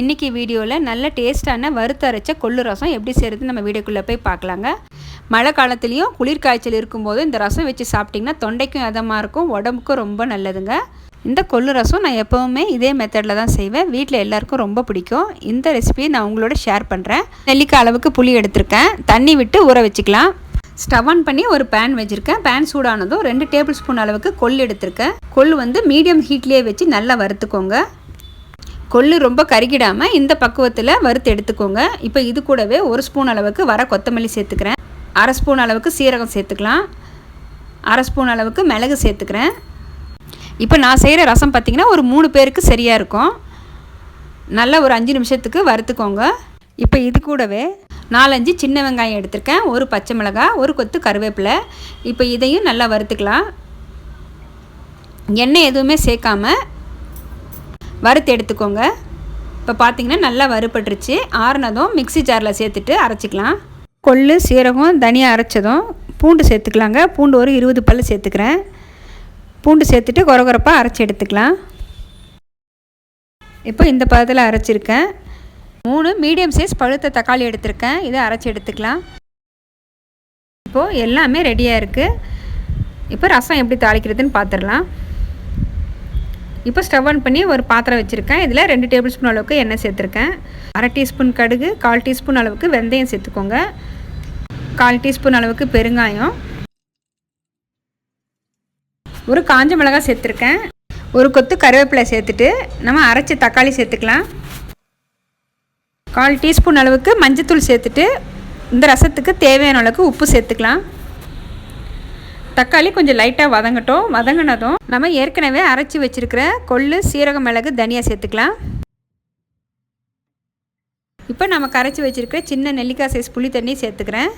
இன்றைக்கி வீடியோவில் நல்ல டேஸ்ட்டான வறுத்து அரைச்ச கொள்ளு ரசம் எப்படி செய்கிறது நம்ம வீடியோக்குள்ளே போய் பார்க்கலாங்க. மழை காலத்துலேயும் குளிர் காய்ச்சல் இருக்கும்போது இந்த ரசம் வச்சு சாப்பிட்டிங்கன்னா தொண்டைக்கும் இதமாக இருக்கும் உடம்புக்கும் ரொம்ப நல்லதுங்க. இந்த கொள்ளு ரசம் நான் எப்போவுமே இதே மெத்தடில் தான் செய்வேன். வீட்டில் எல்லாருக்கும் ரொம்ப பிடிக்கும். இந்த ரெசிபியை நான் உங்களோட ஷேர் பண்ணுறேன் நெல்லிக்காய் அளவுக்கு புளி எடுத்திருக்கேன். தண்ணி விட்டு ஊற வச்சுக்கலாம். ஸ்டவ் ஆன் பண்ணி ஒரு பேன் வச்சுருக்கேன். பேன் சூடானதும் ரெண்டு டேபிள் ஸ்பூன் அளவுக்கு கொள் எடுத்திருக்கேன். கொள் வந்து மீடியம் ஹீட்லேயே வச்சு நல்லா வறுத்துக்கோங்க. கொள்ளு ரொம்ப கருகிடாமல் இந்த பக்குவத்தில் வறுத்து எடுத்துக்கோங்க. இப்போ இது கூடவே ஒரு ஸ்பூன் அளவுக்கு வர கொத்தமல்லி சேர்த்துக்கிறேன். அரை ஸ்பூன் அளவுக்கு சீரகம் சேர்த்துக்கலாம். அரை ஸ்பூன் அளவுக்கு மிளகு சேர்த்துக்கிறேன். இப்போ நான் செய்கிற ரசம் பார்த்திங்கன்னா ஒரு மூணு பேருக்கு சரியாக இருக்கும். நல்லா ஒரு அஞ்சு நிமிஷத்துக்கு வறுத்துக்கோங்க. இப்போ இது கூடவே நாலஞ்சு சின்ன வெங்காயம் எடுத்திருக்கேன். ஒரு பச்சை மிளகாய் ஒரு கொத்து கருவேப்பிலை. இப்போ இதையும் நல்லா வறுத்துக்கலாம். எண்ணெய் எதுவுமே சேர்க்காமல் வறுத்து எடுத்துக்கோங்க. இப்போ பார்த்தீங்கன்னா நல்லா வறுப்பட்டுருச்சு ஆறுனதும் மிக்சி ஜாரில் சேர்த்துட்டு அரைச்சிக்கலாம். கொள்ளு சீரகம் தனியாக அரைச்சதும் பூண்டு சேர்த்துக்கலாங்க. பூண்டு ஒரு இருபது பல் சேர்த்துக்கிறேன். பூண்டு சேர்த்துட்டு குறகுறப்பாக அரைச்சி எடுத்துக்கலாம். இப்போ இந்த பதத்தில் அரைச்சிருக்கேன். மூணு மீடியம் சைஸ் பழுத்த தக்காளி எடுத்திருக்கேன். இதை அரைச்சி எடுத்துக்கலாம். இப்போது எல்லாமே ரெடியாக இருக்குது இப்போ ரசம் எப்படி தாளிக்கிறதுன்னு பார்த்துடலாம் இப்போ ஸ்டவ் ஆன் பண்ணி ஒரு பாத்திரம் வச்சுருக்கேன். இதில் ரெண்டு டேபிள் ஸ்பூன் அளவுக்கு எண்ணெய் சேர்த்துருக்கேன். அரை டீஸ்பூன் கடுகு கால் டீஸ்பூன் அளவுக்கு வெந்தயம் சேர்த்துக்கோங்க. கால் டீஸ்பூன் அளவுக்கு பெருங்காயம். ஒரு காஞ்ச மிளகாய் சேர்த்துருக்கேன். ஒரு கொத்து கருவேப்பிலை சேர்த்துட்டு நம்ம அரைச்சி தக்காளி சேர்த்துக்கலாம். கால் டீஸ்பூன் அளவுக்கு மஞ்சத்தூள் சேர்த்துட்டு இந்த ரசத்துக்கு தேவையான அளவுக்கு உப்பு சேர்த்துக்கலாம். தக்காளி கொஞ்சம் லைட்டாக வதங்கட்டும். வதங்கினதும் நம்ம ஏற்கனவே அரைச்சி வச்சுருக்கிற கொள்ளு சீரக மிளகு தனியாக சேர்த்துக்கலாம். இப்போ நம்ம கரைச்சி வச்சுருக்கிற சின்ன நெல்லிக்காய் சைஸ் புளி தண்ணி சேர்த்துக்கிறேன்.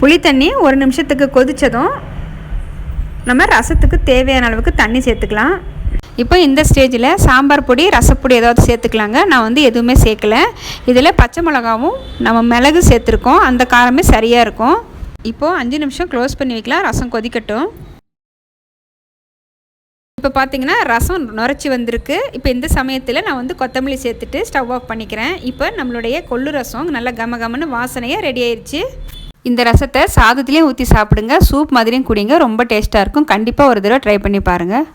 புளி தண்ணி ஒரு நிமிஷத்துக்கு கொதித்ததும் நம்ம ரசத்துக்கு தேவையான அளவுக்கு தண்ணி சேர்த்துக்கலாம். இப்போ இந்த ஸ்டேஜில் சாம்பார் பொடி ரசப்பொடி ஏதாவது சேர்த்துக்கலாங்க. நான் வந்து எதுவுமே சேர்க்கலை. இதில் பச்சை மிளகாவும் நம்ம மிளகு சேர்த்துருக்கோம். அந்த காரமே சரியாக இருக்கும். இப்போது அஞ்சு நிமிஷம் க்ளோஸ் பண்ணி வைக்கலாம். ரசம் கொதிக்கட்டும். இப்போ பார்த்தீங்கன்னா ரசம் நுரைச்சி வந்திருக்கு. இப்போ இந்த சமயத்தில் நான் வந்து கொத்தமல்லி சேர்த்துட்டு ஸ்டவ் ஆஃப் பண்ணிக்கிறேன். இப்போ நம்மளுடைய கொள்ளு ரசம் நல்லா கம கமன்னு வாசனையாக ரெடி ஆயிடுச்சு இந்த ரசத்தை சாதத்துலேயும் ஊற்றி சாப்பிடுங்க. சூப் மாதிரியும் குடிங்க. ரொம்ப டேஸ்ட்டாக இருக்கும். கண்டிப்பாக ஒரு தடவை ட்ரை பண்ணி பாருங்கள்